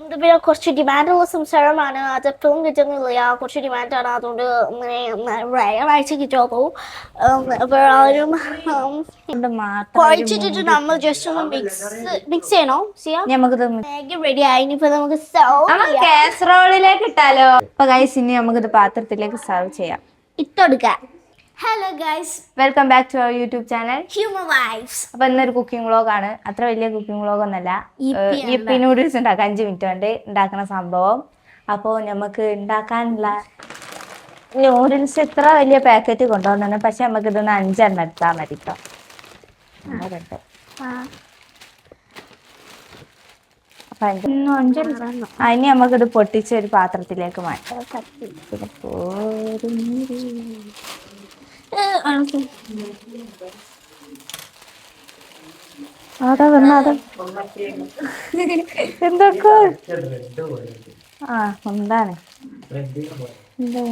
പിന്നെ കുറച്ച് ഡിമാൻഡുള്ള സംസാരമാണ്. അത് എപ്പോഴും കിട്ടുന്നില്ല. കുറച്ച് ഡിമാൻഡാണ് അതുകൊണ്ട് വ്യാഴാഴ്ച കിട്ടുമോ പോവും മാത്രം കുഴച്ചിട്ടിട്ട് നമ്മൾ ജസ്റ്റ് ഒന്ന് മിക്സ് മിക്സ് ചെയ്യണോ ചെയ്യാം നമുക്കിത് റെഡി ആയി. ഇനിയിപ്പോ നമുക്ക് കാസറോളിലേക്ക് ഇട്ടാലോ? അപ്പൊ ഗൈസ് ഇനി നമുക്കിത് പാത്രത്തിലേക്ക് സെർവ് ചെയ്യാം. ഇട്ടെടുക്കാം hello guys welcome back to our YouTube channel human vibes അപ്പൊ ഇന്നൊരു കുക്കിംഗ് വ്ളോഗാണ് അത്ര വലിയ കുക്കിംഗ് വ്ളോഗ് ഒന്നല്ല. ഇപ്പി നൂഡിൽസ് ഉണ്ടാക്കാം അഞ്ച് മിനിറ്റ് കൊണ്ട് ഉണ്ടാക്കുന്ന സംഭവം. അപ്പോൾ നമുക്ക് ഉണ്ടാക്കാനുള്ള നൂഡിൽസ് എത്ര വലിയ പാക്കറ്റ് കൊണ്ടുവന്നു പക്ഷെ നമുക്ക് ഇതൊന്ന് അഞ്ചെണ്ണം എടുത്താൽ മതി കേട്ടോ ആ, ഇനി നമുക്കിത് പൊട്ടിച്ച് ഒരു പാത്രത്തിലേക്ക് മാറ്റാം. പിന്നെ പോരുന്നിരി. അതാ വന്ന അതാ എന്തൊക്കെ ആ എന്താണ് എന്ത്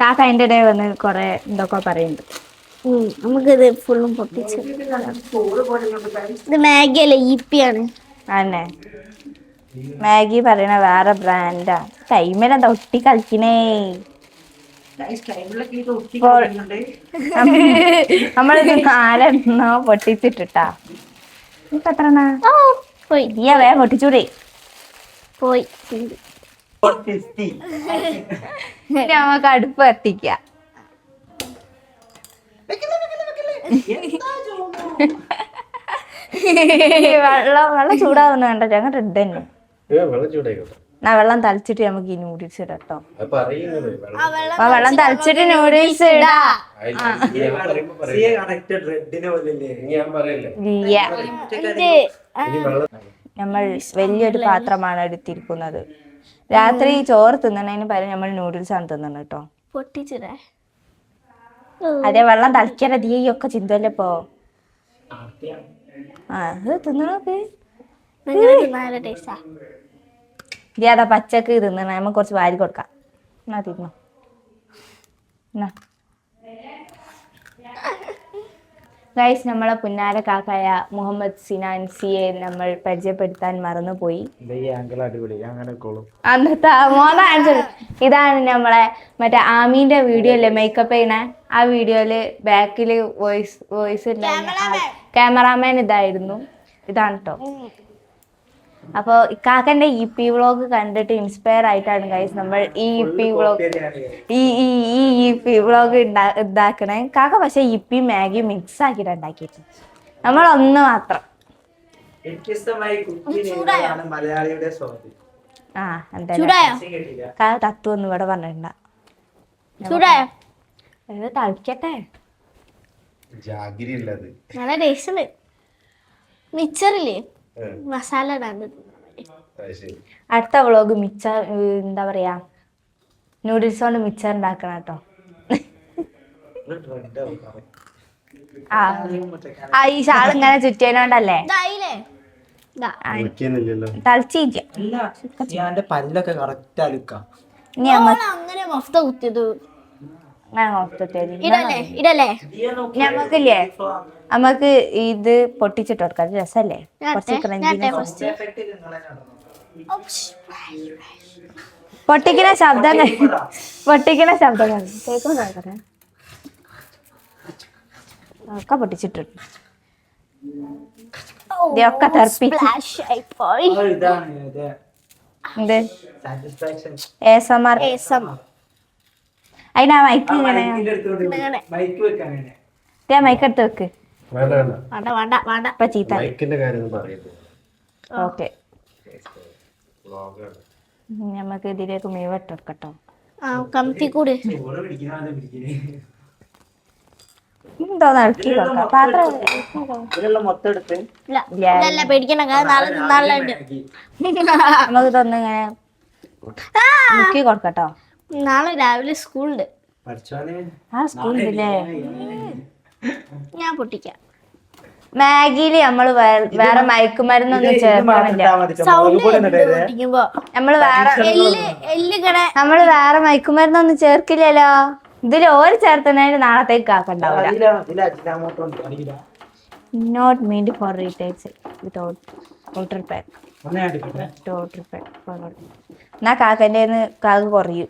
താത്ത അതിന്റെ ഇടയിൽ വന്ന് കൊറേ എന്തൊക്കെ പറയുന്നുണ്ട്. നമുക്കിത് ഫുള്ളും പൊട്ടിച്ച് ഇത് മാഗി അല്ല ഈപ്പിയാണ്. അന്നെ മാഗി പറയണ വേറെ ബ്രാൻഡാ. ടൈമിലെന്താ ഒട്ടി കളിക്കണേ? നമ്മളിത് നാലെണ്ണോ പൊട്ടിച്ചിട്ടിട്ടാ. ഇപ്പൊ എത്ര പോയി. നീ വേ പൊട്ടിച്ചൂടെ. പോയി. ഇനി നമുക്ക് അടുപ്പ് കത്തിക്ക. വെള്ളം വെള്ളം ചൂടാവുന്ന കണ്ടോ? ഞങ്ങൾ റെഡ് തന്നെ. ഏ, വെള്ളം തളിച്ചിട്ട് നമുക്ക് ഈ നൂഡിൽസ് ഇടാം കേട്ടോ. ആ വെള്ളം തളിച്ചിട്ട് നൂഡിൽസ് ഇടാ. നമ്മൾ വലിയൊരു പാത്രമാണ് എടുത്തിരിക്കുന്നത്. രാത്രി ചോറ് തിന്നണതിന് പകരം നമ്മൾ നൂഡിൽസ് ആണ് തിന്നണം കേട്ടോ. പൊട്ടിച്ചിടേ. അതേ വെള്ളം തളിക്കാതെ തീയൊക്കെ ചിന്തല്ലേ ഇപ്പോ ആ തിന്നണോക്ക്. ഇതേ അതാ പച്ചക്ക് തിന്നണ. നമ്മ കുറച്ച് വാരി കൊടുക്കാം. എന്നാ തിന്നോ? എന്നാ? ഗൈസ് നമ്മളെ പുന്നാര കാക്കായ മുഹമ്മദ് സിനാൻ സിയെ നമ്മൾ പരിചയപ്പെടുത്താൻ മറന്നുപോയി. അന്നത്തെ മോദാഞ്ചൽ ആൻസർ ഇതാണ് നമ്മളെ മറ്റേ ആമീന്റെ വീഡിയോ അല്ലേ മേക്കപ്പ് ചെയ്യണ? ആ വീഡിയോയിൽ ബാക്കിൽ വോയിസ് വോയിസ് ക്യാമറാമാൻ ഇതായിരുന്നു. ഇതാണ് കേട്ടോ അപ്പോൾ ഇക്കാക്കന്റെ ഇ പി വ്ളോഗ് കണ്ടിട്ട് ഇൻസ്പയർ ആയിട്ടാണ് ഗൈസ് നമ്മൾ ഈ ഇ പി വ്ളോഗ് ഈ ഈ ഈ ഇ പി വ്ളോഗ് ഇതാക്കണേ. കാക്ക പക്ഷെ പി മാഗി മിക്സ് ആക്കിയിട്ട് ഉണ്ടാക്കിയിട്ട് നമ്മൾ ഒന്ന് മാത്രം ആ എന്തായാലും ചൂടായോ? തത്വം ഒന്നും ഇവിടെ പറഞ്ഞിട്ടുണ്ട തളിക്കട്ടെ. നല്ല ടേസ്റ്റ് ഉണ്ട് മിച്ചറില്ലേ മസാല ഇടാണ്ട് അടുത്ത വ്ളോഗ് മിച്ചർ എന്താ പറയാ നൂഡിൽസ് കൊണ്ട് മിച്ചർ ഉണ്ടാക്കണം കേട്ടോ. ആ ഈ ഷാൾ ഇങ്ങനെ ചുറ്റിയതിനോണ്ടല്ലേ? ഞാൻ പല്ലൊക്കെ കറക്റ്റ് അലുക്കാം അങ്ങനെ മൊത്തം കുത്തിയത് ഇടല്ലേ ഇടല്ലേ? നമുക്കില്ലേ നമുക്ക് ഇത് പൊട്ടിച്ചിട്ട് കൊടുക്കാം രസല്ലേ? കുറച്ച് പൊട്ടിക്കുന്ന ശബ്ദം പൊട്ടിക്കുന്ന ശബ്ദം കേൾ. കേൾക്കുന്നുണ്ടോ നോക്കട്ടെ? ഒക്കെ പൊട്ടിച്ചിട്ടുണ്ട്. ഇതൊക്കെ തെറിപ്പിച്ച് എന്ത്? സാറ്റിസ്ഫാക്ഷൻ ഏസമാർ രസം അതിനാ മൈക്ക് ഇങ്ങനെ. ദേ മൈക്ക് എടുത്ത് വെക്ക്. വേണ്ട വേണ്ട. വേണ്ട വേണ്ട വേണ്ട. ഇപ്പൊ ചീത്ത. മൈക്കിന്റെ കാര്യം ഒന്നും പറയരുത് ഓക്കെ. നമുക്ക് ഇതിലേക്ക് മീവട്ട് വെക്കട്ടോ ആ കമത്തി കൂടി. എന്തോ നടക്കി പാത്രം ഇല്ല നാളെ നാളെ നമുക്ക് ഇതൊന്ന് ഇങ്ങനെ മുക്കി കൊടുക്കട്ടോ. നാളെ രാവിലെ സ്കൂളുണ്ട്. ആ സ്കൂളുണ്ടല്ലേ? ഞാൻ പൊട്ടിക്കാം. മാഗിയിൽ നമ്മൾ വേറെ മയക്കുമരുന്നൊന്നും ചേർക്കാറില്ല നമ്മൾ വേറെ നമ്മൾ വേറെ മയക്കുമരുന്നൊന്നും ചേർക്കില്ലല്ലോ. ഇതിൽ ഓര് ചേർത്തതിന് നാളത്തേക്ക് ആക്കണ്ടാവില്ല not meant for retails without water pack water pack എന്നാ കാക്കന്റെ കാക്ക് കുറയും.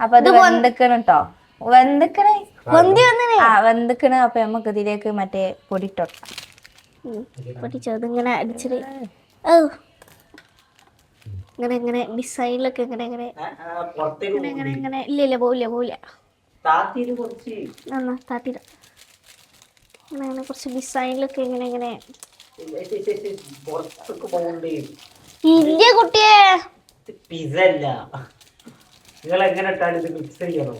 അപ്പൊ അത് വെന്തക്കണ് കേട്ടോ വെന്തക്കണേ. പൊന്തി ആ വെന്തക്കണ്. അപ്പൊ നമുക്ക് ഇതിലേക്ക് മറ്റേ പൊടിട്ടോ. പൊടി ചെറുതിങ്ങനെ അടിച്ചിട്ട്. ഓ ഇങ്ങനെ ഇങ്ങനെ ഡിസൈനിലൊക്കെ ഇങ്ങനെ ഇങ്ങനെ. ഇങ്ങനെ ഇങ്ങനെ ഇങ്ങനെ. ഇല്ല ഇല്ല പോവില്ല പോവില്ല നന്നാ താത്തിര ഇങ്ങനെ ഇങ്ങനെ കുറച്ച് ഡിസൈനിലൊക്കെ ഇങ്ങനെ ഇങ്ങനെ. ഇല്ല കുട്ടിയെ. പിസ അല്ല നിങ്ങൾ എങ്ങനെ ഇട്ടാലും ഇത് മിക്സ് ചെയ്യണം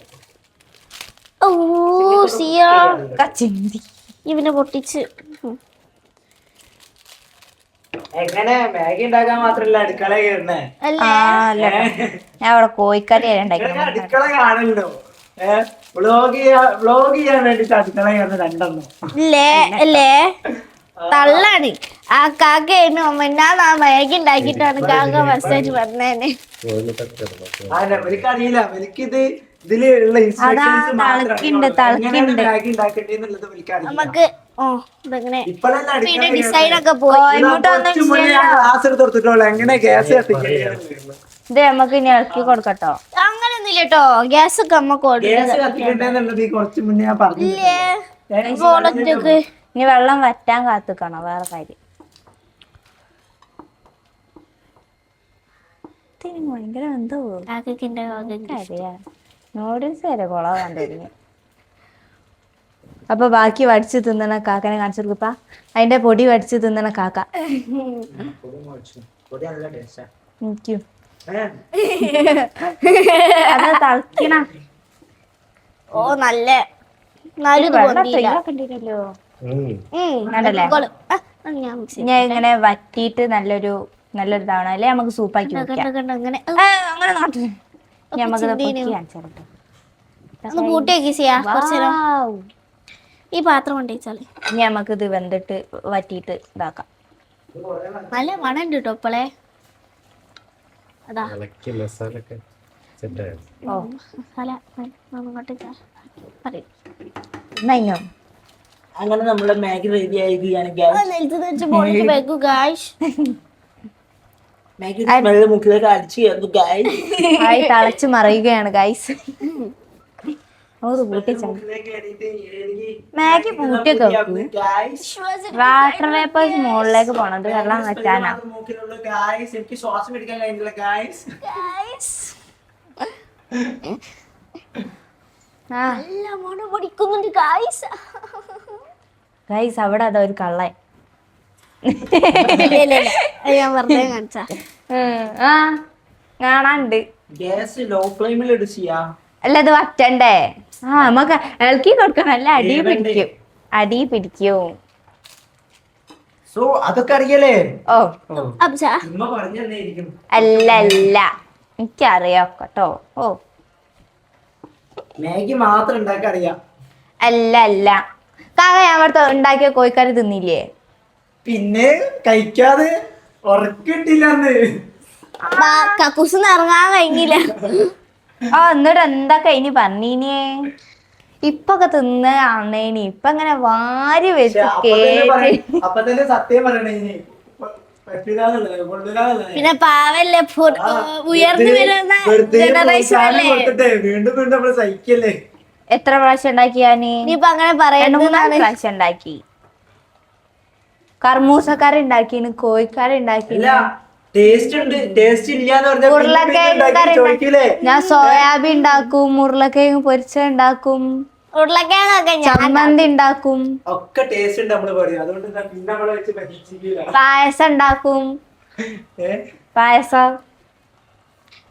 ഓ സിയാ കച്ചി ഇവനെ പൊട്ടിച്ച്. ഉം. എങ്ങനെ? മാഗി ഉണ്ടാക്കാൻ മാത്രല്ല അടുക്കള ഞാൻ അവിടെ കോഴിക്കറി ഉണ്ടാക്കി ഇങ്ങനെ അടുക്കള കാണല്ലോ ഏഹ് വ്ളോഗ് വ്ളോഗ് ചെയ്യാൻ വേണ്ടിട്ട് അടുക്കള കയറുന്ന രണ്ടെണ്ണം. അല്ലേ തള്ളാണ്. ആ കാക്കയാണ് മിന്നാന്ന് ആ മേഘ ഉണ്ടാക്കിട്ടാണ് കാക്ക മെസ്സേജ് പറഞ്ഞേനെ. എനിക്കറിയില്ല എനിക്കിത് ഇതിലുള്ള ഇൻസ്ട്രക്ഷൻസ് നമുക്ക് ഇത് നമുക്ക് ഇനി ഇളക്കി കൊടുക്കട്ടോ. അങ്ങനെയൊന്നും ഇല്ല? കേട്ടോ ഗ്യാസ് ഒക്കെ അമ്മ ഗ്യാസ് ഇനി വെള്ളം വറ്റാൻ കാത്തുക്കണം? വേറെ കാര്യം. ഭയങ്കര എന്തോ കാക്കക്കിന്റെ നൂഡിൽസ് വരെ കുളവാൻ തുടങ്ങി അപ്പൊ ബാക്കി വടിച്ചു തിന്നണ കാക്കനെ കാണിച്ചു കൊടുക്കപ്പാ അതിന്റെ പൊടി വടിച്ചു തിന്നണ കാക്ക. പൊടി നല്ല ടേസ്റ്റാ എനിക്കും? അത് തളക്കണ. ഓ നല്ല. വെള്ളം കണ്ടില്ലല്ലോ. ഞാൻ. ഇങ്ങനെ വറ്റിയിട്ട് നല്ലൊരു നല്ലൊരു തവണ അല്ലേ? നമുക്ക് സൂപ്പാക്കി ആക്കി വെക്കാം. അങ്ങനെ. ഈ പാത്രം കൊണ്ടുവച്ചാൽ ഇനി നമുക്കിത് വെന്തിട്ട് വറ്റിയിട്ട് ഇതാക്കാം. നല്ല മണം ഉണ്ട് കേട്ടോ ഇപ്പളെ. അതാ. ഇളക്കി മസാല പറയും. നൈനോ അങ്ങനെ നമ്മളെ മാഗി റെഡി ആയിരിക്കുകയാണ് മാഗി സ്മെല്ല് മുക്കിലേക്ക് അടിച്ചു കയറുന്നു ഗായ് ആയി തളച്ച് മറിയുകയാണ് ഗൈസ് മാഗി പൂട്ടിയൊക്കെ വാട്ടർ വേപ്പേഴ്സ് മുകളിലേക്ക് പോണത് വെള്ളം വെച്ചാനാ എനിക്ക് ശ്വാസം എടുക്കാൻ കഴിഞ്ഞില്ല ഗായ്സ് ആ. നല്ല മണം പൊടിക്കുന്നുണ്ട് ഗായ്സ് ഗൈസ് അവിടെ അതാ ഒരു കള്ളൻ. ഞാൻ വെറുതെ കാണിച്ചാ. ആ കാണാണ്ട് ഗ്യാസ് ലോ ഫ്ലെയിമിൽ അല്ല അത് വറ്റണ്ടേ? ആ നമുക്ക് ഇളക്കി കൊടുക്കണം. അല്ല അടി പിടിക്കും. അടി പിടിക്കൂ. സോ അതൊക്കെ അറിയല്ലേ ഓ. അല്ല അല്ല. എനിക്കറിയാം കേട്ടോ ഓ. മാഗി മാത്രം ഉണ്ടാക്കാൻ അറിയാം. അല്ല അല്ല. കാക്ക ഞാൻ അവിടുത്തെ ഉണ്ടാക്കിയ കോഴിക്കറി തിന്നില്ലേ? പിന്നെ കഴിക്കാതെ ഉറക്കിട്ടില്ലെന്ന്. കക്കൂസ് ഇറങ്ങാൻ കഴിഞ്ഞില്ല. ആ എന്നിട്ട് എന്തൊക്കെ ഇനി പറഞ്ഞീനേ? ഇപ്പൊക്കെ തിന്ന് അന്നേനി ഇപ്പൊ ഇങ്ങനെ വാരി വെച്ച് കേക്ക് സത്യം പറയണേ പിന്നെ പാവല്ലേ ഉയർന്നു വരുന്ന ജനറേഷൻ വീണ്ടും വീണ്ടും നമ്മൾ സഹിക്കല്ലേ? എത്ര പ്രാവശ്യം ഉണ്ടാക്കി ഞാൻ? ഇനിയിപ്പൊ അങ്ങനെ മൂന്നാൽ പ്രാവശ്യം ഉണ്ടാക്കി. കർമൂസക്കറി ഉണ്ടാക്കിന് കോഴിക്കറി ഉണ്ടാക്കി ഞാൻ സോയാബീൻ ഉണ്ടാക്കും ഉരുളക്കിഴങ്ങ് പൊരിച്ച ഉണ്ടാക്കും. ഞാൻ ചമ്മന്തി ഉണ്ടാക്കും. ഒക്കെ ടേസ്റ്റ് ഉണ്ട് പറയും അതുകൊണ്ട് പായസം ഉണ്ടാക്കും. പായസം.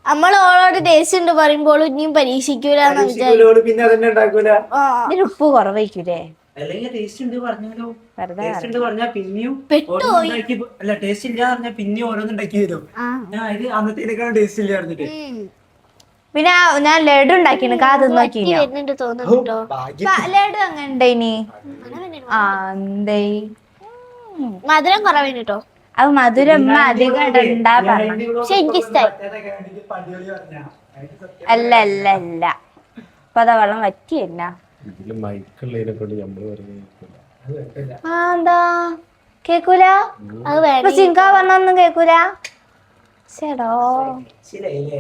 നമ്മൾ ഓളോട് ടേസ്റ്റ് ഉണ്ട് പറയുമ്പോൾ ഇനിയും പരീക്ഷിക്കലോട് പിന്നെ അതന്നെ ഉണ്ടാക്കൂല. ആ. ഇതിന് ഉപ്പ് കുറവായിരിക്കൂലേ അല്ലെങ്കിൽ ടേസ്റ്റ് ഉണ്ട് പറഞ്ഞാലോ ടേസ്റ്റ് ഉണ്ട് പറഞ്ഞാ പിന്നെയും അല്ല ടേസ്റ്റ് ഇല്ല പിന്നെയും തരും. ഇത് അന്നത്തേക്കാളും ടേസ്റ്റ് ഇല്ല പറഞ്ഞിട്ട്. ഉം. പിന്നെ ഞാൻ ലഡു ഉണ്ടാക്കിന് കാ നോക്കി ലഡു അങ്ങനെ ഉണ്ടേനി. ആ എന്തേ മധുരം കുറവേന് കേട്ടോ അത് മധുരമ്മ അധികം ഇടണ്ടാ പറഞ്ഞു. പക്ഷെ എനിക്കിഷ്ടായി അല്ല അല്ല അല്ല. അപ്പൊ അതാ വെള്ളം പറ്റിയല്ല ഇതിൽ മൈക്കുള്ളതിനെ കൊണ്ട് നമ്മൾ പറഞ്ഞു ആ എന്താ? കേക്കൂല? അത് വേണം. ഇപ്പൊ സിങ്ക പറഞ്ഞൊന്നും കേക്കൂല? ചേടോ ശരിയായില്ലേ?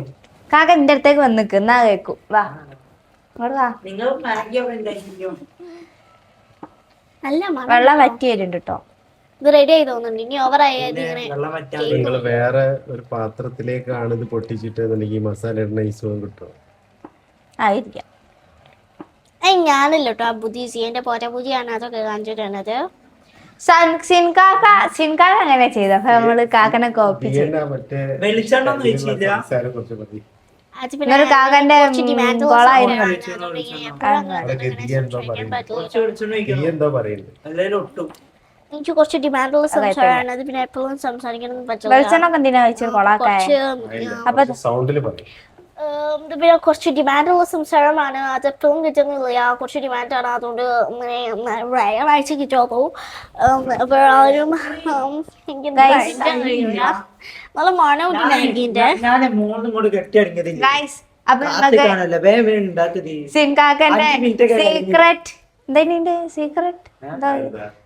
കാക്ക എന്റെ അടുത്തേക്ക് വന്നിക്ക് എന്നാ കേക്കും. വാ. ഇങ്ങോട്ട് വാ. നിങ്ങൾ നല്ല വെള്ളം വറ്റി വരുന്നുണ്ട് കേട്ടോ ഇത് റെഡി ആയി തോന്നുന്നുണ്ട്. ഇനി ഓവർ ഇങ്ങനെ നിങ്ങൾ വേറെ ഒരു പാത്രത്തിലേക്കാണ് ഇത് പൊട്ടിച്ചിട്ട് എന്നുണ്ടെങ്കിൽ മസാല സുഖം കിട്ടും ആയിരിക്കാം. ഞാനല്ലോ ആ ബുദ്ധി സിയന്റെ പോറ്റ ബുദ്ധിയാണ് അതൊക്കെ കാണിച്ചിട്ടുള്ളത്. സൻ- സിൻകാക്ക സിൻകാക്ക അങ്ങനെ ചെയ്ത? അപ്പൊ നമ്മൾ കാക്കനെ കോപ്പി ചെയ്തു. തീയണ്ട മറ്റേ വെളിച്ചെണ്ണ ഒന്നും ഒഴിച്ചില്ല. മസാല കുറച്ച് മതി. അത് കാക്കന്റെ കുറച്ച് demand ഉള്ള കൊളായിരുന്നു സാധനമാണ്. അതുകൊണ്ട് എപ്പോഴും അവിടെ ഗതി എന്തോ പറയുന്നത്? കുറച്ച് വെളിച്ചെണ്ണ തീ എന്തോ പറയുന്നത്? എല്ലാവരും ഒട്ടും. എനിക്ക് കുറച്ച് ഡിമാൻഡുള്ള സംസാരമാണ് അത് പിന്നെ എപ്പോഴും സംസാരിക്കണം എന്തിനാ പിന്നെ കുറച്ച് ഡിമാൻഡുള്ള സംസാരമാണ്. അത് എപ്പോഴും കിട്ടുന്നില്ല. കുറച്ച് ഡിമാൻഡാണ് അതുകൊണ്ട് ഇങ്ങനെ എനിക്ക് കഴിയില്ല നല്ല മണമുണ്ട് അപ്പൊ സീക്രട്ട് എന്താ സീക്രട്ട് എന്താ?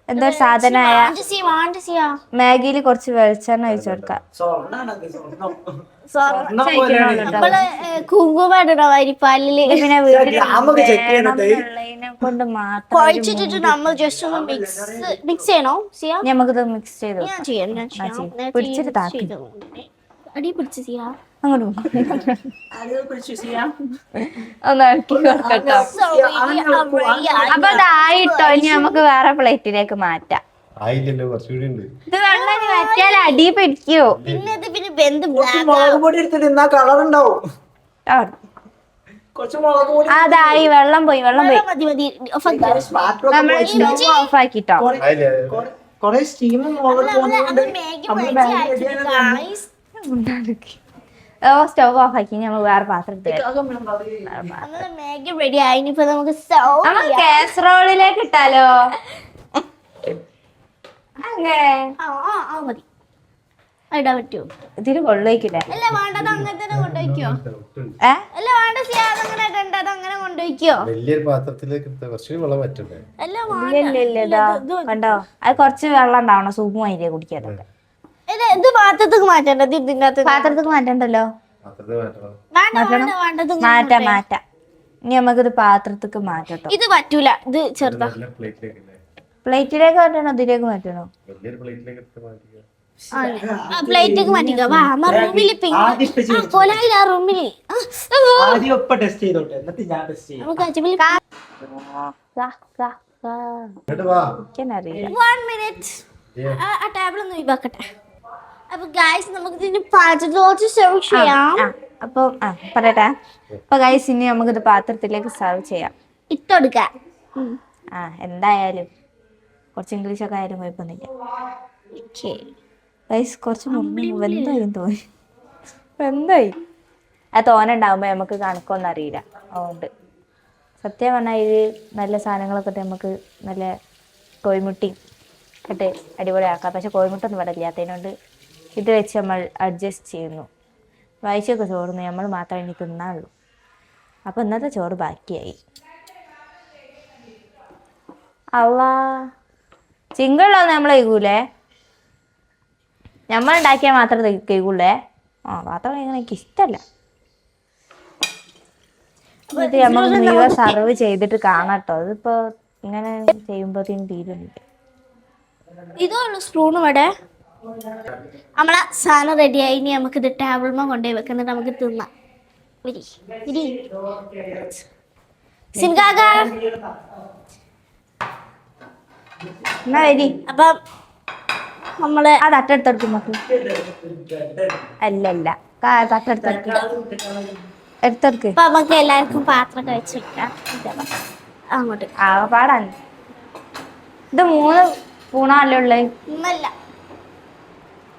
എന്തോ സാധനമായ മാഗിയിൽ മാഗിയിൽ കുറച്ച് വെളിച്ചെണ്ണ ഒഴിച്ചു കൊടുക്കാം. വരിപ്പാലിൽ പിന്നെ വീട്ടിൽ കൊണ്ട് മാത്രം മിക്സ് ചെയ്യണോ നമുക്കിത് മിക്സ് ചെയ്ത് ചെയ്യാം ചെയ്യാം. ചെയ്യ്. പിടിച്ചിട്ട് താക്കി. അടി പിടിച്ച് സിയ. അങ്ങോട്ട് ഒന്ന് ഇറക്കി കൊടുക്കട്ടോ. അപ്പൊ അതായിട്ടോ ഇനി നമുക്ക് വേറെ പ്ലേറ്റിലേക്ക് മാറ്റാം. ആയില്ലല്ലോ കുറച്ചുകൂടി ഉണ്ട്. ഇത് വെള്ളം ഇനി അടി പിടിക്കോ. പിന്നെ ഇത് പിന്നെ കുറച്ച് black മുളക് പൊടി എടുത്തിട്ട് എന്നാ കളർ ഉണ്ടാവും. കുറച്ച് മുളക് പൊടി അതായി വെള്ളം പോയി വെള്ളം പോയി. മതി മതി. നമ്മൾ സ്റ്റവ് ഓഫ് ആക്കിട്ടോ. കൊറേ സ്റ്റീമും മുളക് സ്റ്റവ് ഓഫ് ആക്കി നമ്മൾ വേറെ പാത്രം. മാഗി റെഡി ആയി ഇനിയിപ്പോ നമുക്ക് നമ്മൾ. കാസറോളിലേക്ക് ഇട്ടാലോ? അങ്ങനെ. മതി. ആ, ഇടാൻ പറ്റുമോ ഇതിന് കൊള്ളിക്കില്ലേ അല്ല വേണ്ടത് അങ്ങനെ തന്നെ കൊണ്ടുപോയിക്കോ അല്ല വേണ്ട ഇടണ്ട അത് അങ്ങനെ കൊണ്ടുപോയിക്കോ? വലിയൊരു പാത്രത്തിലേക്ക് എടുത്ത കുറച്ചുകൂടി വെള്ളം പറ്റണ്ടേ അല്ല ഇല്ല ഇല്ല ഇല്ല കണ്ടോ? അത് കുറച്ച് വെള്ളം ഉണ്ടാവണം സൂപ്പ് മാതിരിയെ കുടിക്കാതൊക്കെ ഇത് ഇത് പാത്രത്തേക്ക് മാറ്റണ്ടത് ഇതിനകത്ത് പാത്രത്തേക്ക് മാറ്റണ്ടല്ലോ? മാറ്റാം മാറ്റാം. ഇനി നമുക്കിത് പാത്രത്തേക്ക് മാറ്റട്ടോ. ഇത് പറ്റൂല ഇത് ചെറുതാ. നല്ല പ്ലേറ്റിലേക്ക് മാറ്റണോ ഇതിലേക്ക് മാറ്റണോ? പ്ലേറ്റിലേക്ക് മാറ്റിക്കോ. വാ അമ്മ ടെസ്റ്റ് ചെയ്തോട്ടെ എന്നിട്ട് ഞാൻ ടെസ്റ്റ് ചെയ്യാം. നമുക്ക് അജ്മൽ എനിക്കറിയില്ല വൺ മിനിറ്റ് ആ ടേബിൾ ഒന്ന് ഒഴിവാക്കട്ടെ. അപ്പൊ ഗായ്സ് നമുക്ക് ഇതിന് പാചകത്തോട്ട് സെർവ് ചെയ്യാം. അപ്പോൾ ആ പറയട്ടെ. അപ്പൊ ഗൈസ് ഇനി നമുക്കിത് പാത്രത്തിലേക്ക് സെർവ് ചെയ്യാം. ഇട്ടൊടുക്ക. ആ എന്തായാലും കുറച്ച് ഇംഗ്ലീഷ് ഒക്കെ ആയാലും കുഴപ്പമൊന്നുമില്ല. ഗൈസ് കുറച്ച് മുമ്പ് വെന്തായി തോന്നി. വെന്തായി. ആ തോന ഉണ്ടാകുമ്പോൾ നമുക്ക് കണക്കൊന്നും അറിയില്ല. അതുകൊണ്ട് സത്യം പറഞ്ഞാൽ ഇത് നല്ല സാധനങ്ങളൊക്കെ നമുക്ക് നല്ല കോഴിമുട്ടി ഇട്ട് അടിപൊളിയാക്കാം. പക്ഷെ കോഴിമുട്ടൊന്നും ഇവിടെ ഇല്ലാത്തതിനോണ്ട് ഇത് വെച്ച് നമ്മൾ അഡ്ജസ്റ്റ് ചെയ്യുന്നു. വായിച്ചൊക്കെ ചോറുന്ന് നമ്മൾ മാത്രം ഇനി തിന്നാനുള്ളൂ. അപ്പോൾ ഇന്നത്തെ ചോറ് ബാക്കിയായി. അള്ളാ ചിങ്കളുള്ളത് നമ്മൾ കഴിക്കൂലേ? നമ്മൾ ഉണ്ടാക്കിയാൽ മാത്രം കഴിക്കൂലേ ആ പാത്രം കഴിക്കണ എനിക്ക് ഇഷ്ടമല്ല എന്നിട്ട് നമ്മൾ മുഴുവൻ സർവ് ചെയ്തിട്ട് കാണാട്ടോ. അതിപ്പോ ഇങ്ങനെ ചെയ്യുമ്പോഴത്തേക്കും തീരുന്നില്ല. ഇതാണ് സ്പൂൺ ഇവിടെ. നമ്മളെ സാധനം റെഡിയായി ഇനി നമുക്ക് ഇത് ടേബിൾമ കൊണ്ടുപോയി വെക്കുന്നത് നമുക്ക് തിന്നാം. എന്നാ വരി. അപ്പം നമ്മൾ ആ തട്ടെടുത്തെടുക്കും മക്കൾ അല്ല അല്ല തട്ടെടുത്തെടുക്ക്. എടുത്തെടുക്ക്. അപ്പൊ നമുക്ക് എല്ലാവർക്കും പാത്രം കഴിച്ചിട്ടാം അങ്ങോട്ട്. ആ പാടാണ്. ഇത് മൂന്ന് പൂണല്ലേ ഉള്ളത് ഒന്നല്ല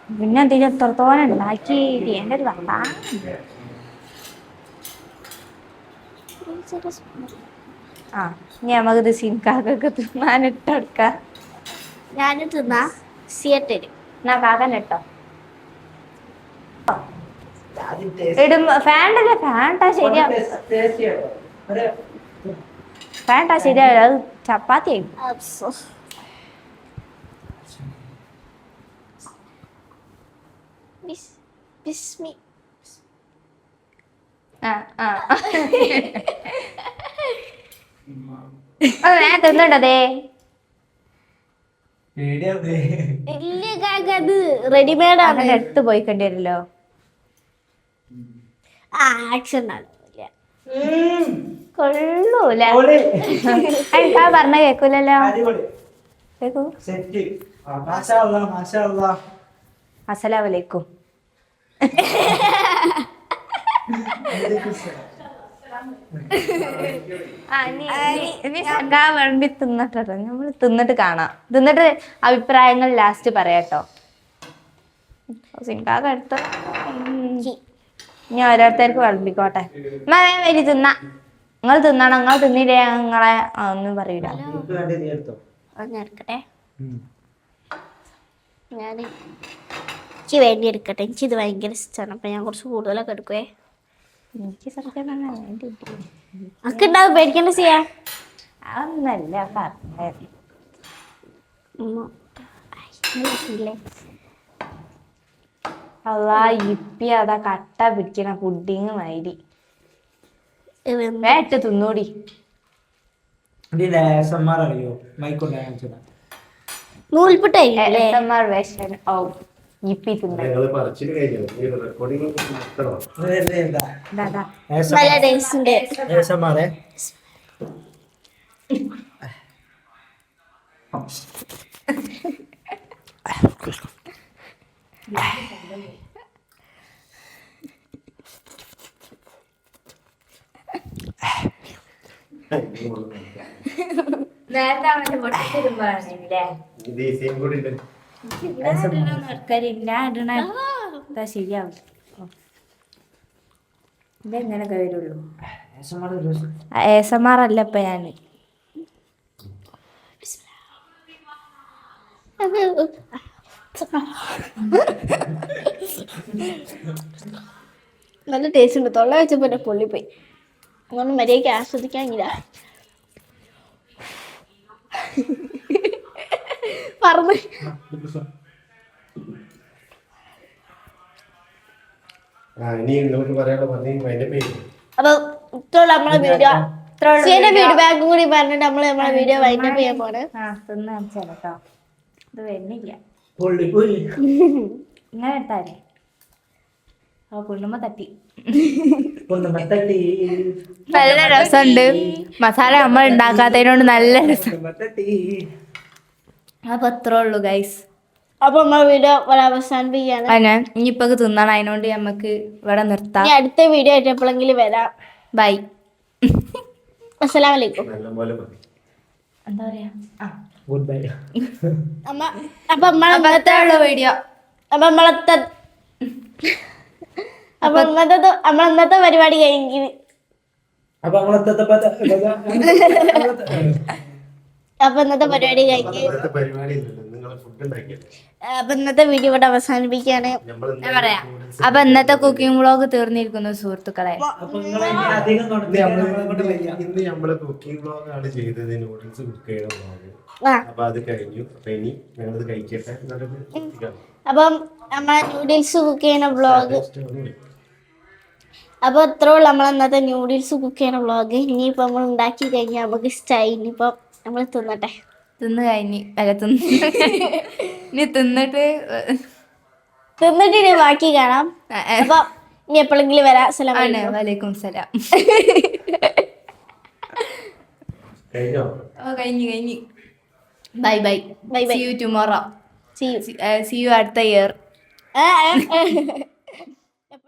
പിന്നെ എന്തെങ്കിലും എത്രത്തോളം ഉണ്ടാക്കി? എന്റെ ഒരു വർത്താനം ആ ഇനി നമുക്കിത് സിൻകാക്കൊക്കെ തിന്നാനിട്ടെടുക്കാം ഞാൻ തിന്നാ. സിയട്ടരും എന്നാ കാക്കൻ ഇട്ടോ. ഫാന്റാ ശരിയാ. ചെയ്യട്ടോ. ശരിയാ. അത് ചപ്പാത്തി ആയി ബിസ്മി ആ ആ. അത് ഞാൻ തിന്നുണ്ടതേ. ഇല്ല കാക്ക അത്. റെഡിമെയ്ഡ് ആണ്. എടുത്തു എടുത്ത് പോയി കണ്ടിരല്ലോ ആ ആക്ഷൻ. കൊള്ളൂല. എനിക്കാ പറഞ്ഞ കേക്കൂലല്ലോ. കേക്കൂ. സെറ്റ്. അല്ലാ അസലാമലൈക്കും വേണ്ടി തിന്നിട്ടോ നമ്മൾ തിന്നിട്ട് കാണാം. തിന്നിട്ട് അഭിപ്രായങ്ങൾ ലാസ്റ്റ് പറയാട്ടോ. സിങ്കാക്ക എടുത്തോ ഞാൻ ഓരോരുത്തർക്ക് വിളമ്പിക്കോട്ടെ. ഞാൻ വരി തിന്ന. നിങ്ങൾ തിന്നണം നിങ്ങൾ തിന്നില്ലേ നിങ്ങളെ ഒന്നും പറയൂല. എനിക്ക് വേണ്ടി നീ എടുത്തോ? ഒന്ന് എടുക്കട്ടെ. ഞാൻ എനിക്ക് വേണ്ടി എടുക്കട്ടെ. എനിക്ക് ഇത് ഭയങ്കര ഇഷ്ടമാണ് അപ്പം ഞാൻ കുറച്ച് കൂടുതലൊക്കെ എടുക്കുവേ. എനിക്ക് സത്യം പറഞ്ഞാൽ വേണ്ടി അതൊക്കെ ഉണ്ടാവും പേടിക്കേണ്ട ചെയ്യാ. അതൊന്നല്ല? അല്ലാ ഇപ്പി അതാ കട്ട പിടിക്കണ പുഡിങ് മാതിരി? വേട്ട് തിന്നൂടി. അറിയോ? നൂൽപുട്ടായിരിക്കും നേരത്തെ അവന്റെ പൊട്ടിത്തിരുമ്പാണല്ലേ ഇത് അല്ല ഇപ്പൊ ഞാൻ നല്ല ടേസ്റ്റ് ഉണ്ട്. തൊള്ള വെച്ചപ്പോ എന്റെ പൊള്ളിപ്പോയി അങ്ങനെ മര്യാദയ്ക്ക് ആസ്വദിക്കാനില്ല പറന്ന് അപ്പൊ ഇത്രയുള്ള നമ്മളെ വീഡിയോ ഇത്രയുള്ള ഫീഡ്ബാക്കും കൂടി പറഞ്ഞിട്ട് നമ്മൾ നമ്മളെ വീഡിയോ വൈൻഡപ്പ് ചെയ്യാൻ പോണ് ഇത് വരുന്നില്ല പൊള്ളി പൊള്ളി. ഇങ്ങനെ എടുത്താലേ. ആ തട്ടി. നല്ല രസമുണ്ട്. മസാല നമ്മൾ ഉണ്ടാക്കാത്തതിനോട് നല്ല രസം അപ്പൊ അത്രേ ഉള്ളൂ ഗൈസ് അപ്പൊ നമ്മളെ വീഡിയോ ഇവിടെ അവസാനിപ്പിക്കുകയാണ്. അതിന് ഇനിയിപ്പോ തിന്നാണ് അതിനോണ്ട് നമുക്ക് ഇവിടെ നിർത്താം. ഇനി അടുത്ത വീഡിയോ ആയിട്ട് എപ്പോഴെങ്കിലും വരാം. ബൈ അസ്സലാമലൈക്കും. മതി എന്താ പറയാ? ഗുഡ് ബൈ അമ്മ അപ്പൊ നമ്മളെ അത്രേ ഉള്ളൂ വീഡിയോ അപ്പൊ നമ്മളത്തെ അപ്പൊ ഇന്നത്തെ നമ്മളെ ഇന്നത്തെ പരിപാടി കഴിഞ്ഞു. അപ്പൊ നമ്മളത്തെ അപ്പൊ ഇന്നത്തെ പരിപാടി കഴിഞ്ഞ് അപ്പൊ ഇന്നത്തെ വീഡിയോ ഇവിടെ അവസാനിപ്പിക്കാണ്. പറയാ ഞാൻ പറയാം. അപ്പൊ ഇന്നത്തെ കുക്കിംഗ് വ്ളോഗ് തീർന്നിരിക്കുന്നു സുഹൃത്തുക്കളെ. അപ്പൊ നിങ്ങൾ അധികം കൊണ്ട് വയ്യ ഇന്ന് നമ്മൾ കുക്കിംഗ് വ്ളോഗ് ആണ് ചെയ്തത് നൂഡിൽസ് കുക്ക് ചെയ്യണ വ്ളോഗ് ആ. അപ്പൊ അത് കഴിഞ്ഞു. അപ്പൊ ഇനി ഞങ്ങളത് കഴിക്കട്ടെ. അപ്പം നമ്മളെ നൂഡിൽസ് കുക്ക് ചെയ്യുന്ന വ്ളോഗ് Taste ഒന്നുമില്ല. അപ്പൊ ഇത്രേ ഉള്ളൂ നമ്മൾ ഇന്നത്തെ ന്യൂഡിൽസ് കുക്ക് ചെയ്യുന്ന വ്ളോഗ് ഇനിയിപ്പോ നമ്മൾ ഉണ്ടാക്കി കഴിഞ്ഞാൽ നമുക്ക് ഇഷ്ടമായി ഇനിയിപ്പോ നമ്മൾ തിന്നട്ടെ. തിന്ന് കഴിഞ്ഞ്. അല്ല തിന്ന്. ഇനി തിന്നിട്ട് തിന്നിട്ട് ഇനി ബാക്കി കാണാം. അപ്പൊ ഇനി എപ്പോഴെങ്കിലും വരാം. സലാം ആണ് വലൈക്കും സലാം. കഴിഞ്ഞോ? ഓ കഴിഞ്ഞു കഴിഞ്ഞു. Bye bye. Bye bye. You tomorrow. See you അടുത്ത ഇയർ.